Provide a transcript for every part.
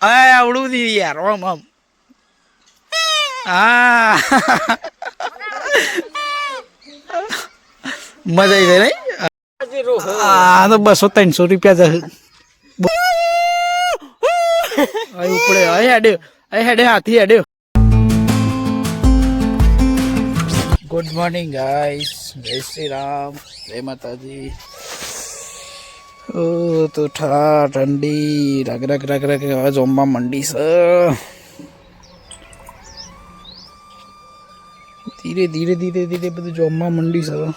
આ આવડું નહીં યાર, ઓમ આમ હા. મજા આવી જાય નહીં હા, તો બસો ત્રણસો રૂપિયા અહીં ઉપડે, અહીં હેડ્યો અહીં હેડે, હાથી હેડ્યો ગુડ મોર્નિંગ ગાઈસ જય શ્રી રામ. જય માતાજી. ઓ, તો ઠા, ઠંડી. રગ રગ રગ રગ હવે જોમવા મંડી છે. ધીરે ધીરે ધીરે ધીરે બધું જોમવા મંડી છે.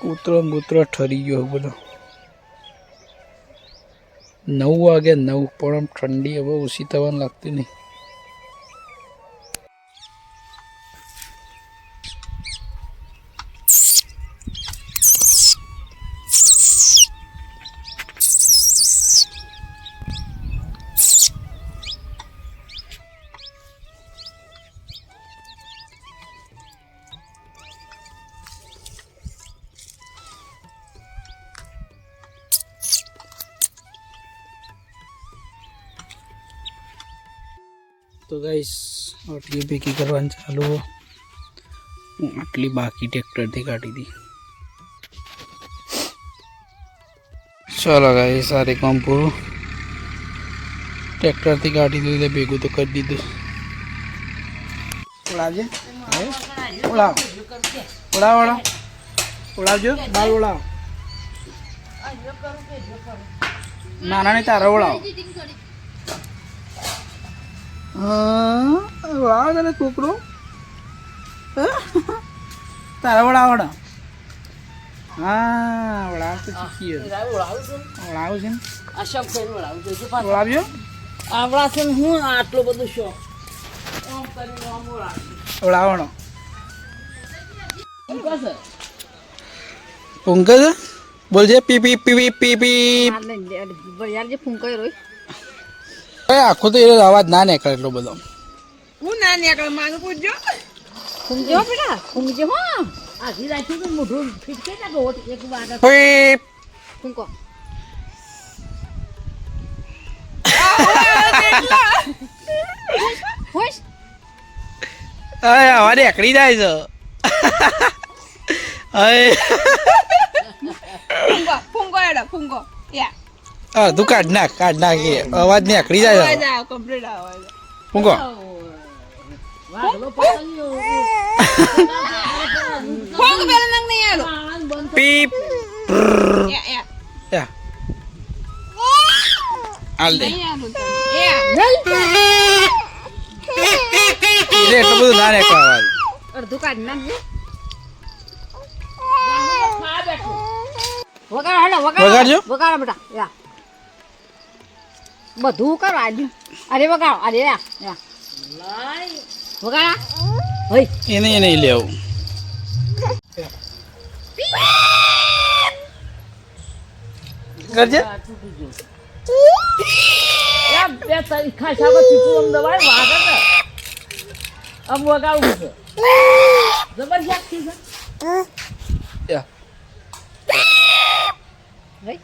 કૂતરો કૂતરો ઠરી ગયો બધો. નવ વાગે નવ, પણ ઠંડી હવે ઓછી થવાની લાગતી નહીં. તો ગાઈસ આટલી ભેગી કરવાની ચાલુ. આટલી બાકી ટ્રેક્ટરથી કાઢી હતી ચાલો ગાઈસ સારી કામ પૂરું. ટ્રેક્ટરથી કાઢી દીધું ભેગું તો કરી દીધું. ઉડાવજે ઉડાવ ઉડાવ ઓળાવ ઓળાવજો બાલ ઓળાવ નાના ને તારા ઓળાવ હા વળાવ તને છોકરો. તારા વળાવડ હા વળાવ તો શીખી છે આ શોખ થઈને વળાવું જોજો પાછું. આવડા છે ને હું આટલો બધો શોખ? છે? ઊંઘ બોલજે પી પી પી પી પી પી. યાર જે ફૂંકાય અરે આખો તો એ અવાજ ના નીકળે એટલો બધો. હું ના નીકળે માનું પૂછજો. ફૂંકજો બેટા ફૂંકજો હો. આખી રાખી તો મોઢું ફીટકે ના ગોટ એક વાગા અરે અવાજ એકડી જાય છે. અરે. ફૂંગો ફૂંગો એડો ફૂંગો યા. હા તું કાઢ નાખ કાઢ નાખ એ. અવાજ ને એકડી જાય અવાજ આવે કમ્પ્લીટ અવાજ પેલા નહીં આલો પીપ. યા દે. એટલે એટલું બધું ના નીકળે અવાજ. અડધું કાઢી નાખજો વગાડ હાલો વગાડજો. વગાડ બેટા. યા. બધું કરવા દઉં અરે વગાડો. અરે વગાડા. હોય એને એને લેવું. કરજે. બે તારી ખાસા પછી તું આમ દબાય વાગે તો આમ વગાડવું છે. જબરજસ્તથી છે યા. હોય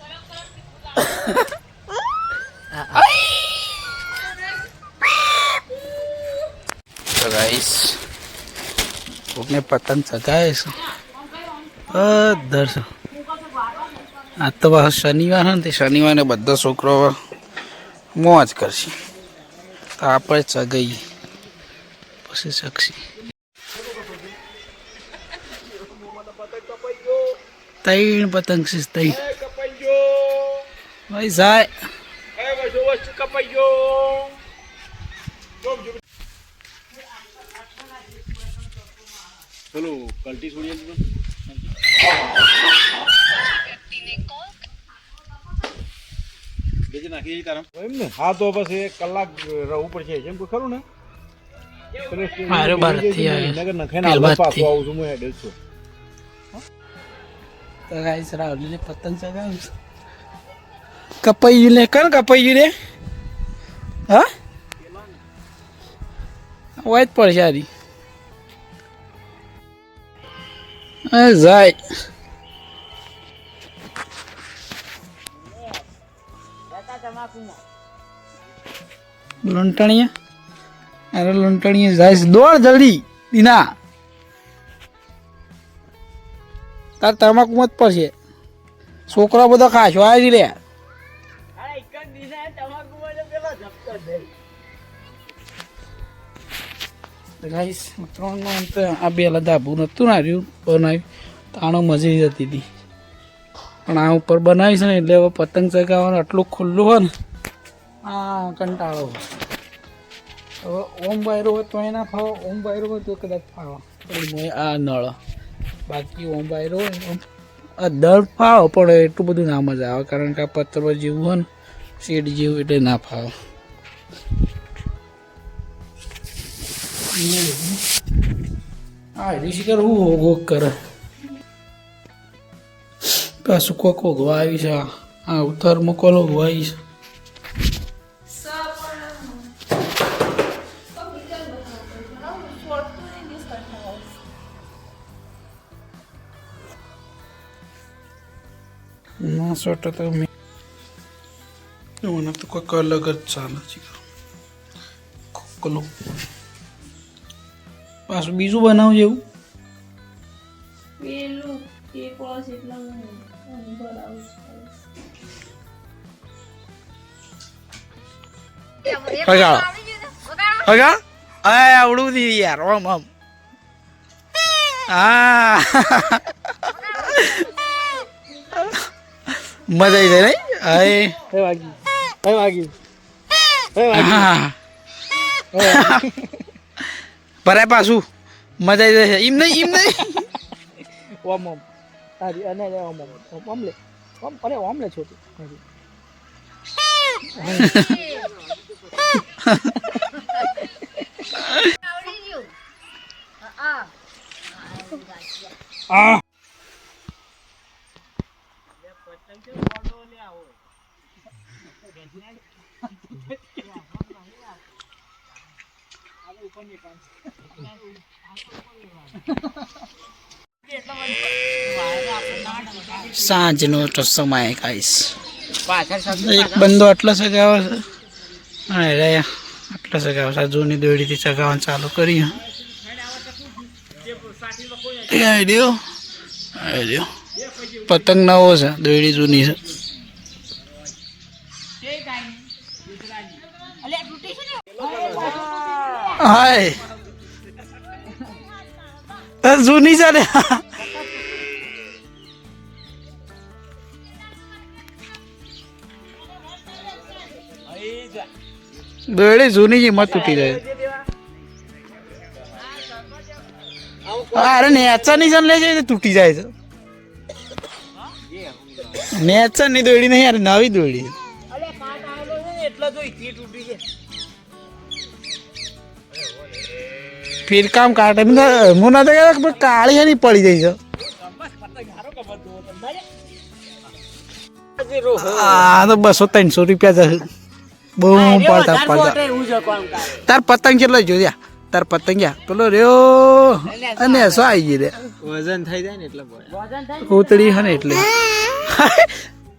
તો ગાઈસ કોકને પતંગ ચગાવે છે. બધર આ તો બસ શનિવાર હોય ને, તે શનિવારે બધા છોકરો મોજ કરશે. તો આપણે ચગાઈએ. પછી ચગશે. ત્રણ પતંગ છે, ત્રણ. ભાઈ સાહેબ એમ ને? હા તો બસ એક કલાક રહેવું પડશે જેમ કે ખરું ને? પેલે પેલ કપાઈ ને કણ કપાઈ રે હા હોય જ પડશે હારી જાય લંટણીયા અરે લૂંટણીએ જાય દોડ જલ્દી, દીના. તાર તમાકુ મત પડશે. છોકરા બધા ખાશો આવી લે. ગાઈસ ત્રણ અંતે આ બે ધાબુ નતું ને રહ્યું બનાવ્યું. તાણો મજી જતી હતી. પણ આ ઉપર બનાવીશ ને એટલે હવે પતંગ ચગાવવાનું આટલું ખુલ્લું હોય ને, આ કંટાળો હવે ઓમ વાયરો હોય તો એના ફાવો, ઓમ વાયરો હોય તો કદાચ ફાવો. આ નળ, બાકી ઓમ વાયરો હોય આ દર ફાવો, પણ એટલું બધું ના મજા આવે. કારણ કે આ પત્ર જેવું હોય ને, શેડ જેવું એટલે ના ફાવે. હા ઋષિકર હું હોગોગ કરે પાછું કોક હોગવા આવી છે આ ઉત્તર મોકલ હોગવા આવી છે ના સોટો તો મેં મને તો કોઈક અલગ જ ચાલે છે ખોકલો પાછું બીજું બનાવું જેવું પેલું એક વર્ષ એટલા હું બરાબર હગાડો હગા અય આવડું નથી યાર ઓમ ઓમ. હા મજા આવી જાય નહીં અય હે વાગી હે. વાગી હા ભરાય પાછું. મજા આવી જાય એમ નહીં એમ નહીં. ઓમ ઓમ. તારી અને લે ઓમ ઓમ ઓમ. ઓમ લે. ઓમ અરે ઓમ લે છોટું. તારી. સાંજનો તો સમય કાઈશ એક બંદો આટલો સગાવે છે. હા રે આટલો સગાવે છે. જૂની દોડીથી સગાવવાનું ચાલુ કરી એ આઈડિયો આઈડિયો પતંગ નવો છે. દોડી જૂની છે. હાય. જૂની છે ને. દોડી જૂની કિંમત તૂટી જાય. અરે નેચરની જન લે છે તો તૂટી જાય છે. નેચરની દોડી નહીં, અરે નવી દોડી ફિર કામ કાઢે. હું ના તો કહેતા કાળી હની પડી જાય છે. હા તો બસો ત્રણસો રૂપિયા જશે બહુ પડતા પડતા. તાર પતંગ કેટલો જોયા તાર પતંગ યા. પેલો રહ્યો. અને શું આવી ગઈ રે. વજન થઈ જાય ને એટલે ઉતળી હે ને એટલે.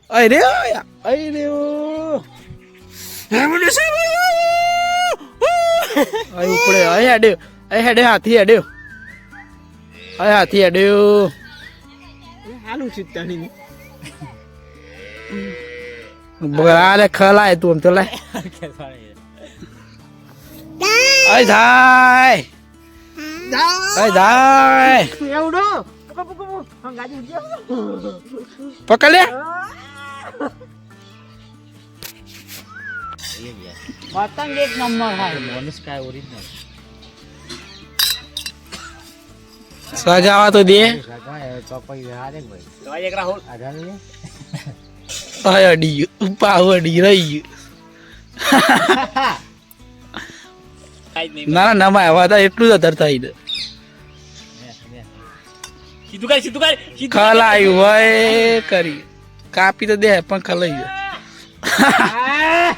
અરે રે અરે રે ઉપડે અય અય હેડે હાથી હેડ્યો અય હાથી હેડ્યો હાલું ચિત્તાની બરાલે ખલાય તું આમ તો લાય અય થાય અય થાય એવડો પકડ લે પતંગ એક નંબર હાય મોનસ કાય ઓરિજિનલ સજાવા તો દે. અડી પાવ અડી રહી ના ના નમાય હવા એટલું જ અધર થઈ કરી ખલાયું હોય કરી. કાપી તો દે પણ ખલાઈ ગયો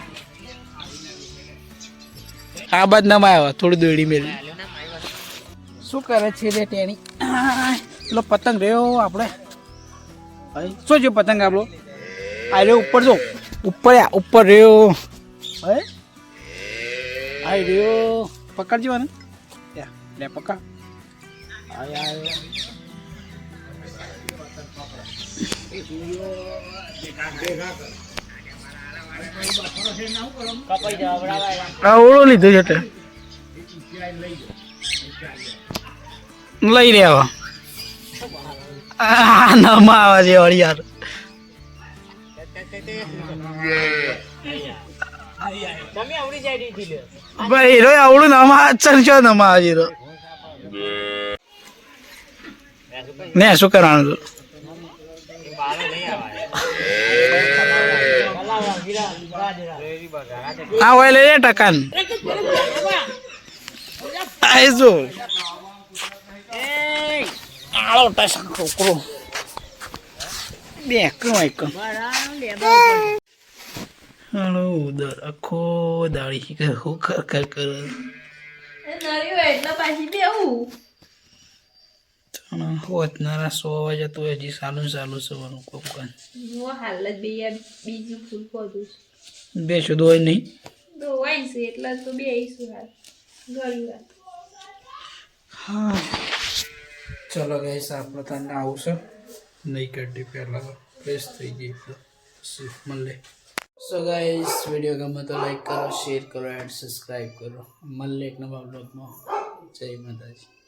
આ બાદ નમાય થોડી દોડી મેળવી શું કરે છે રે ટેણી? પેલો પતંગ રહ્યો આપણે. શું જો પતંગ આપણો? આ રહ્યો ઉપર જો. ઉપર ઉપર રહ્યો. હે આ રહ્યો. પકડજો ને લે પકડ. આય આય. કપાઈ જવા બરાબર આ ઓળો લીધો છે તે. લઈ આ નમા આવે છે વળી યાર. ભાઈ હીરો આવડું નમા ચલશો નમા આવે હીરો ને શું કરવાનું આ હોય લઈ લે ટકાન. આઈજો આળો ટસક છોકરો બે હાલો ઉદર આખો હું કર. કર કર હોત નારા સો વાગે તો હજી સાલું સાલું સવાનું કોમ કાન હું હાલ જ બે યાર બીજું ફૂલ ખોદું છું. બે શુદ્ધ હોય નહીં? તો વાઈશું એટલે તો બે હાલ. ઘણી વાર. હા. ચલો ગઈસ આપણે તને આવશે નહીં કાઢી પહેલાં ફ્રેશ થઈ પછી મળે સો ગાઈસ વીડિયો ગમે તો લાઈક કરો શેર કરો એન્ડ સબસ્ક્રાઈબ કરો. મળે એક નવા બ્લોગમાં જય માતાજી.